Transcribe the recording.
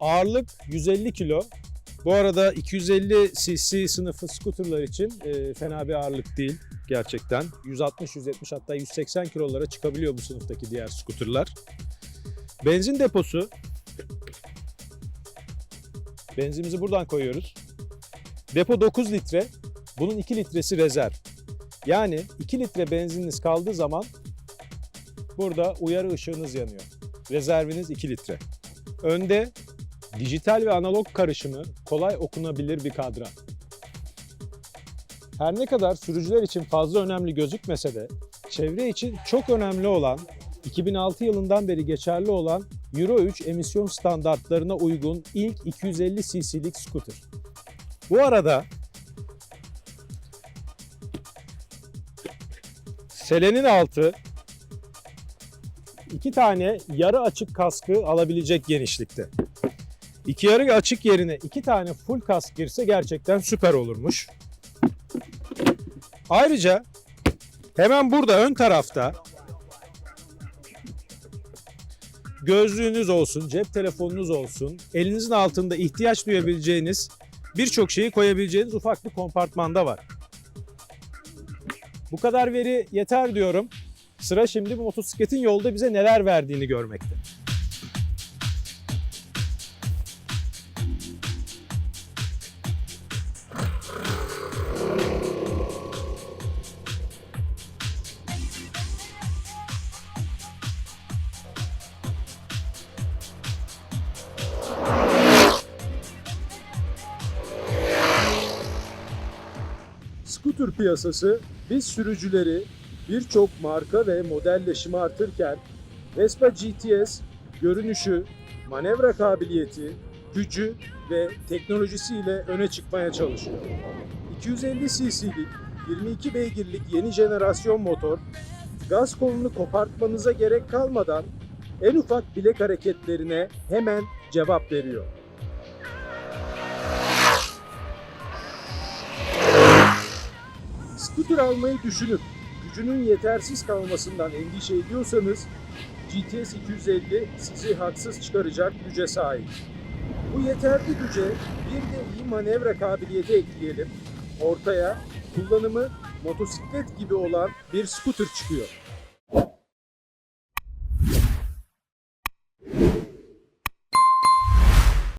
Ağırlık 150 kilo. Bu arada 250 cc sınıfı skuterlar için e, fena bir ağırlık değil gerçekten. 160-170 hatta 180 kilolara çıkabiliyor bu sınıftaki diğer skuterlar. Benzin deposu. Benzinimizi buradan koyuyoruz. Depo 9 litre. Bunun 2 litresi rezerv. Yani 2 litre benzininiz kaldığı zaman burada uyarı ışığınız yanıyor. Rezerviniz 2 litre. Önde dijital ve analog karışımı kolay okunabilir bir kadran. Her ne kadar sürücüler için fazla önemli gözükmese de çevre için çok önemli olan 2006 yılından beri geçerli olan Euro 3 emisyon standartlarına uygun ilk 250 cc'lik scooter. Bu arada selenin altı iki tane yarı açık kaskı alabilecek genişlikte. İki yarı açık yerine iki tane full kask girse gerçekten süper olurmuş. Ayrıca hemen burada ön tarafta gözlüğünüz olsun, cep telefonunuz olsun, elinizin altında ihtiyaç duyabileceğiniz birçok şeyi koyabileceğiniz ufak bir kompartmanda var. Bu kadar veri yeter diyorum. Sıra şimdi bu motosikletin yolda bize neler verdiğini görmekte. Scooter piyasası biz sürücüleri birçok marka ve modelle şımartırken Vespa GTS görünüşü, manevra kabiliyeti, gücü ve teknolojisiyle öne çıkmaya çalışıyor. 250 cc'lik 22 beygirlik yeni jenerasyon motor gaz kolunu kopartmanıza gerek kalmadan en ufak bilek hareketlerine hemen cevap veriyor. Scooter almayı düşünüp gücünün yetersiz kalmasından endişe ediyorsanız GTS 250 sizi haksız çıkaracak güce sahip. Bu yeterli güce bir de iyi manevra kabiliyeti ekleyelim. Ortaya kullanımı motosiklet gibi olan bir scooter çıkıyor.